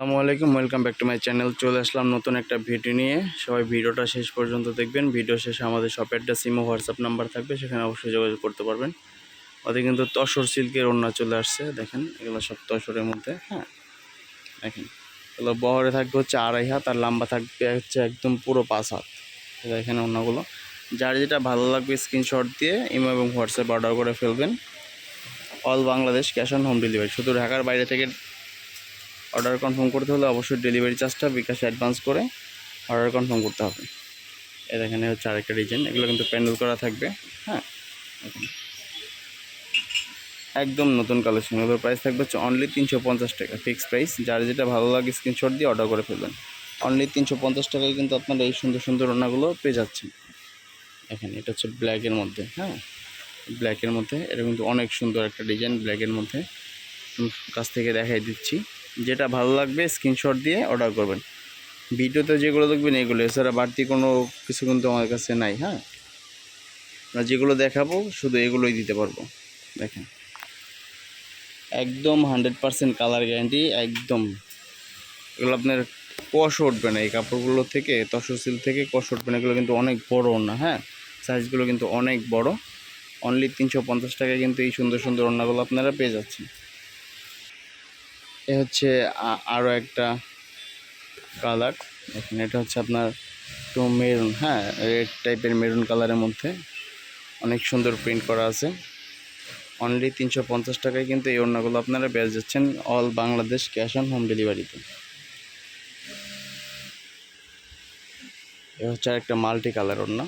আসসালামু আলাইকুম welcome back to my channel চলে আসলাম নতুন একটা ভিডিও নিয়ে। সবাই ভিডিওটা শেষ পর্যন্ত দেখবেন। ভিডিও শেষে আমাদের শপের একটা সিমো হোয়াটসঅ্যাপ নাম্বার থাকবে, সেখানে অবশ্যই যোগাযোগ করতে পারবেন। ওদের কিন্তু তসর সিল্কের ওড়না চলে আসছে, দেখেন, এগুলো সব তসরের মধ্যে হ্যাঁ। দেখেন, এগুলো বহরে থাকবে হচ্ছে আড়াই হাত, আর লম্বা থাকবে হচ্ছে একদম পুরো পাঁচ হাত। এখানে ওড়নাগুলো। যার যেটা ভালো লাগবে স্ক্রিনশট দিয়ে ইমো এবং হোয়াটসঅ্যাপ অর্ডার করে ফেলবেন। All Bangladesh cash on home delivery শুধু ঢাকার বাইরে থেকে অর্ডার কনফার্ম করতে হলে অবশ্যই ডেলিভারি চার্জটা বিকাশে অ্যাডভান্স করে অর্ডার কনফার্ম করতে হবে। এর এখানে হচ্ছে আরেকটা ডিজাইন। এগুলো কিন্তু প্যান্ডেল করা থাকবে। হ্যাঁ? একদম নতুন কালেকশন। এগুলোর প্রাইস থাকবে হচ্ছে অনলি তিনশো পঞ্চাশ টাকা। ফিক্সড প্রাইস যার যেটা ভালো লাগে স্ক্রিনশট দিয়ে অর্ডার করে ফেলবেন। অনলি তিনশো পঞ্চাশ টাকায় কিন্তু আপনারা এই সুন্দর সুন্দর রান্নাগুলো পেয়ে যাচ্ছেন। এখানে এটা হচ্ছে ব্ল্যাকের মধ্যে। হ্যাঁ? ব্ল্যাকের মধ্যে। এটা কিন্তু অনেক সুন্দর একটা ডিজাইন ব্ল্যাকের মধ্যে। কাছ থেকে দেখাই দিচ্ছি। যেটা ভালো লাগবে স্ক্রিনশট দিয়ে অর্ডার করবেন। ভিডিওতে যেগুলো দেখবেন, এগুলো। এছাড়া বাড়তি কোনো কিছু কিন্তু আমার কাছে নাই হ্যাঁ? আমরা যেগুলো দেখাবো, শুধু এগুলোই দিতে পারব। দেখেন। একদম হান্ড্রেড পারসেন্ট কালার গ্যারান্টি একদম। এগুলো আপনার কষ উঠবে না। এই কাপড়গুলো থেকে, তসর সিল থেকে কষ উঠবে না। এগুলো কিন্তু অনেক বড় না হ্যাঁ? সাইজগুলো কিন্তু অনেক বড়। অনলি তিনশো পঞ্চাশ টাকায় কিন্তু এই সুন্দর সুন্দর ওড়নাগুলো আপনারা পেয়ে যাচ্ছেন। এ হচ্ছে আরও একটা কালার। এখানে এটা হচ্ছে আপনার একটু মেরুন হ্যাঁ রেড টাইপের মেরুন কালারের মধ্যে। অনেক সুন্দর প্রিন্ট করা আছে। অনলি তিনশো পঞ্চাশ টাকায় কিন্তু এই ওড়নাগুলো আপনারা পেয়ে যাচ্ছেন all Bangladesh cash on home ডেলিভারিতে। এ হচ্ছে একটা মাল্টি কালার ওড়না।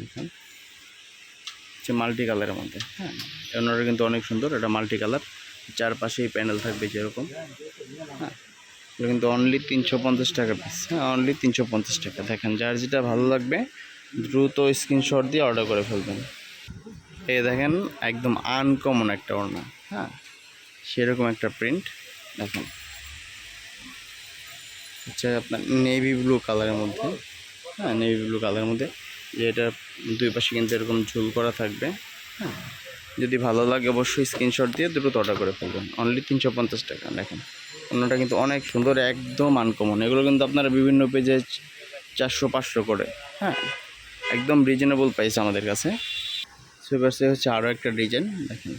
দেখেন। হচ্ছে মাল্টি কালারের মধ্যে। হ্যাঁ। ওড়নাটা কিন্তু অনেক সুন্দর এটা মাল্টি কালার চারপাশেই প্যানেল থাকবে যেরকম। হ্যাঁ। কিন্তু অনলি তিনশো পঞ্চাশ টাকা পিস হ্যাঁ অনলি তিনশো পঞ্চাশ টাকা। দেখেন যার যেটা ভালো লাগবে দ্রুত স্ক্রিনশট দিয়ে অর্ডার করে ফেলবেন। এই দেখেন একদম আনকমন একটা ওড়না। হ্যাঁ। সেরকম একটা প্রিন্ট দেখেন। হচ্ছে আপনার নেভি ব্লু কালারের মধ্যে। হ্যাঁ নেভি ব্লু কালারের মধ্যে। যেটা দুই পাশে কিন্তু এরকম ঝুল করা থাকবে। হ্যাঁ যদি ভালো লাগে অবশ্যই স্ক্রিনশট দিয়ে দ্রুত অর্ডার করে ফেলবেন। অনলি তিনশো পঞ্চাশ টাকা, দেখেন। অন্যটা কিন্তু অনেক সুন্দর, একদম আনকমন এগুলো কিন্তু আপনারা বিভিন্ন পেজে চারশো, পাঁচশো করে হ্যাঁ একদম রিজনেবল প্রাইস আমাদের কাছে। সুপারসে হচ্ছে আরও একটা ডিজাইন দেখেন।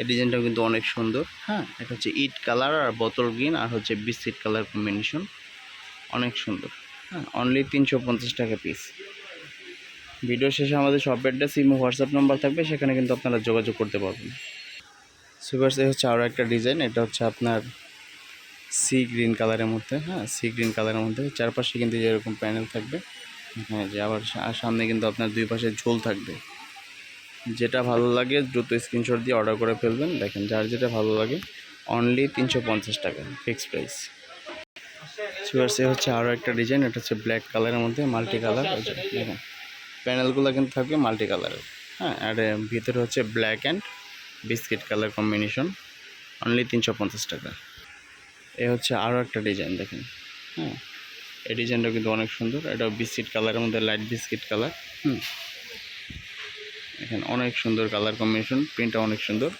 এই ডিজাইনটাও কিন্তু অনেক সুন্দর হ্যাঁ। এটা হচ্ছে ইট কালার আর বোতল গ্রিন আর হচ্ছে বিস্কিট কালার কম্বিনেশন অনেক সুন্দর হ্যাঁ। অনলি তিনশো পঞ্চাশ টাকা পিস ভিডিও শেষে আমাদের shop address imo WhatsApp number থাকবে, সেখানে কিন্তু আপনারা যোগাযোগ করতে পারবেন। সুপারসে হচ্ছে আরও একটা ডিজাইন এটা হচ্ছে আপনার সি গ্রিন কালারের মধ্যে হ্যাঁ সি গ্রিন কালারের মধ্যে। চারপাশে কিন্তু যেরকম প্যানেল থাকবে। হ্যাঁ যে আবার সামনে কিন্তু আপনার দুই পাশে ঝোল থাকবে। যেটা ভালো লাগে, দ্রুত স্ক্রিনশট দিয়ে অর্ডার করে ফেলবেন। দেখেন, যার যেটা ভালো লাগে অনলি তিনশো পঞ্চাশ টাকা ফিক্সড প্রাইস সুগার সে হচ্ছে আরও একটা ডিজাইন এটা হচ্ছে ব্ল্যাক কালারের মধ্যে মাল্টি কালার দেখেন। প্যানেলগুলো কিন্তু থাকবে মাল্টি কালারের হ্যাঁ আর ভিতরে হচ্ছে black and biscuit colour combination only তিনশো পঞ্চাশ টাকা। এ হচ্ছে আরও একটা ডিজাইন দেখেন। হ্যাঁ এই ডিজাইনটা কিন্তু অনেক সুন্দর। এটা বিস্কিট কালারের মধ্যে, লাইট বিস্কিট কালার। হুম এখানে অনেক সুন্দর কালার কম্বিনেশন, প্রিন্টটা অনেক সুন্দর।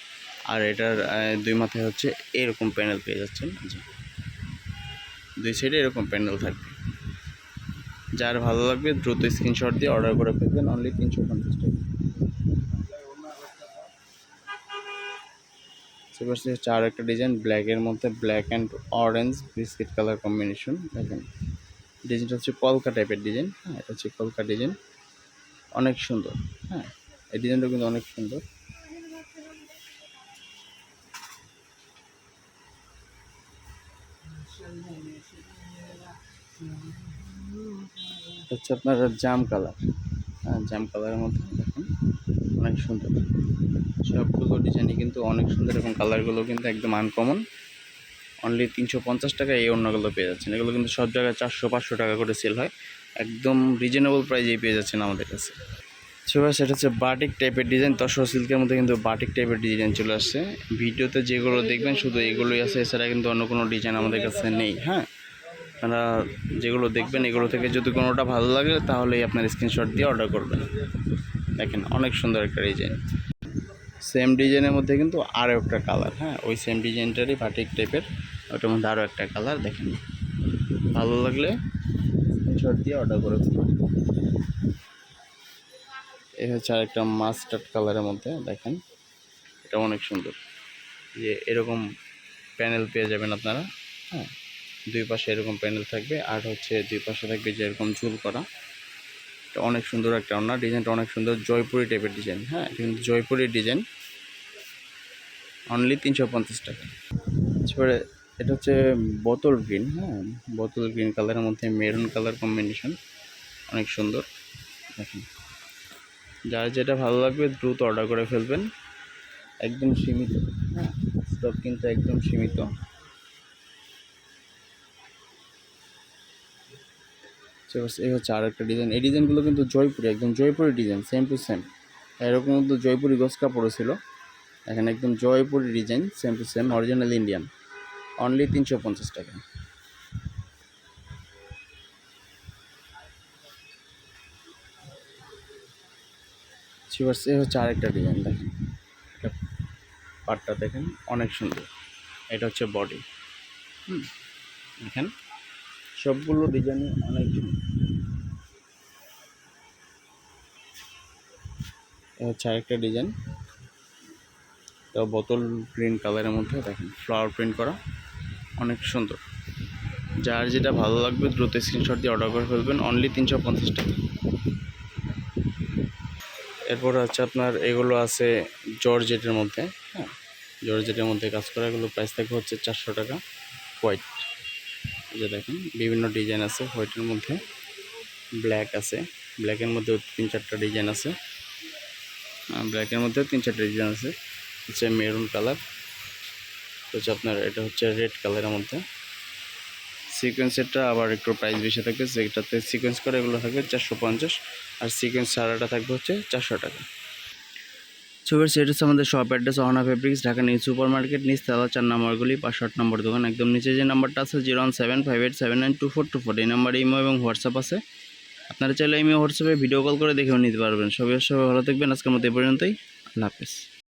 আর এটার দুই মাথায় হচ্ছে এরকম প্যানেল পেয়ে যাচ্ছেন। দুই সাইডে এরকম প্যানেল থাকবে। যার ভালো লাগবে দ্রুত স্ক্রিনশট দিয়ে অর্ডার করে ফেলবেন অনলি তিনশো পঞ্চাশ টাকা। সি হচ্ছে একটা ডিজাইন ব্ল্যাকের মধ্যে black and orange biscuit colour combination দেখেন। ডিজাইনটা হচ্ছে কলকা টাইপের ডিজাইন হ্যাঁ এটা হচ্ছে কলকা ডিজাইন অনেক সুন্দর হ্যাঁ এই ডিজাইনটা কিন্তু অনেক সুন্দর। এটা হচ্ছে আপনার জাম কালার। হ্যাঁ জাম কালারের মধ্যে দেখুন, অনেক সুন্দর। সবগুলো ডিজাইনই কিন্তু অনেক সুন্দর এবং কালারগুলো কিন্তু একদম আনকমন অনলি তিনশো পঞ্চাশ টাকা এই অন্যগুলো পেয়ে যাচ্ছেন। এগুলো কিন্তু সব জায়গায় চারশো পাঁচশো টাকা করে সেল হয়। একদম রিজনেবল প্রাইজেই পেয়ে যাচ্ছেন আমাদের কাছে। সেবার সেটা হচ্ছে বাটিক টাইপের ডিজাইন তসর সিল্কের মধ্যে কিন্তু বাটিক টাইপের ডিজাইন চলে আসছে। ভিডিওতে যেগুলো দেখবেন, শুধু এগুলোই আছে, এছাড়া কিন্তু অন্য কোনো ডিজাইন আমাদের কাছে নেই। হ্যাঁ আপনারা যেগুলো দেখবেন, এগুলো থেকে যদি কোনোটা ভালো লাগে, তাহলেই আপনার স্ক্রিনশট দিয়ে অর্ডার করবেন। দেখেন, অনেক সুন্দর একটা ডিজাইন সেম ডিজাইনের মধ্যে কিন্তু আরও একটা কালার হ্যাঁ? ওই সেম ডিজাইনটারই বাটিক টাইপের ওটার মধ্যে আরও একটা কালার দেখেন। ভালো লাগলে স্ক্রিনশট দিয়ে অর্ডার করে ফেলুন। এই হচ্ছে আরেকটা মাস্টার্ড কালারের মধ্যে, দেখেন। এটা অনেক সুন্দর। যে এরকম প্যানেল পেয়ে যাবেন আপনারা হ্যাঁ? দুই পাশে এরকম প্যানেল থাকবে আর হচ্ছে দুই পাশে থাকবে যে এরকম চুল করা। এটা অনেক সুন্দর একটা ওনা ডিজাইনটা অনেক সুন্দর, জয়পুরি টাইপের ডিজাইন হ্যাঁ কিন্তু জয়পুরি ডিজাইন। অনলি তিনশো পঞ্চাশ টাকা। তারপরে এটা হচ্ছে বোতল গ্রিন হ্যাঁ বোতল গ্রিন কালারের মধ্যে মেরুন কালার কম্বিনেশন, অনেক সুন্দর। দেখেন, যার যেটা ভালো লাগবে দ্রুত অর্ডার করে ফেলবেন। একদম সীমিত হ্যাঁ স্টক কিন্তু একদম সীমিত। So, এই হচ্ছে আর একটা ডিজাইন এই ডিজাইনগুলো কিন্তু জয়পুরি একদম Jaipuri design same to same এরকম কিন্তু জয়পুরি গোস কাপড়ও ছিল। এখানে একদম Jaipuri design same to same original Indian only তিনশো পঞ্চাশ টাকা। শিবার্স এই হচ্ছে আরেকটা ডিজাইন দেখেন। এটা পাটটা দেখেন অনেক সুন্দর। এটা হচ্ছে বডি হুম দেখেন। সবগুলো ডিজাইনই অনেক হচ্ছে আরেকটা ডিজাইন তো বোতল গ্রিন কালারের মধ্যে দেখেন ফ্লাওয়ার প্রিন্ট করা। অনেক সুন্দর। যার যেটা ভালো লাগবে দ্রুত স্ক্রিনশট দিয়ে অর্ডার করে ফেলবেন অনলি তিনশো পঞ্চাশ টাকা। এরপর হচ্ছে আপনার এগুলো আছে জর্জেটের মধ্যে হ্যাঁ? জর্জেটের মধ্যে কাজ করা এগুলো প্রাইস থাকবে হচ্ছে চারশো টাকা হোয়াইট যে দেখেন, বিভিন্ন ডিজাইন আছে, হোয়াইটের মধ্যে ব্ল্যাক আছে ব্ল্যাকের মধ্যে তিন চারটা ডিজাইন আছে ব্ল্যাকের মধ্যে তিন চারটা ডিজাইন আছে, হচ্ছে মেরুন কালার হচ্ছে আপনার এটা হচ্ছে রেড কালারের মধ্যে। সিকোয়েন্সেরটা আবার একটু প্রাইস বেশি থাকবে, যেটাতে সিকোয়েন্স করে এগুলো থাকবে চারশো পঞ্চাশ, আর সিকোয়েন্স ছাড়াটা থাকবে হচ্ছে চারশো টাকা। ছবির হচ্ছে আমাদের shop address Ahona fabrics Dhaka new super market নিচ তেলা চার নম্বরগুলি বা আট নম্বর দোকান, একদম নিচে যে নাম্বারটা আছে zero one seven five eight seven nine two four two four এই নাম্বারে ইমো এবং হোয়াটসঅ্যাপ আছে। আপনারা চাইলে ইমো, হোয়াটসঅ্যাপে ভিডিও কল করে দেখেও নিতে পারবেন। সবাই সবাই ভালো থাকবেন। আজকের মতো এ পর্যন্তই। আল্লাহ হাফেজ।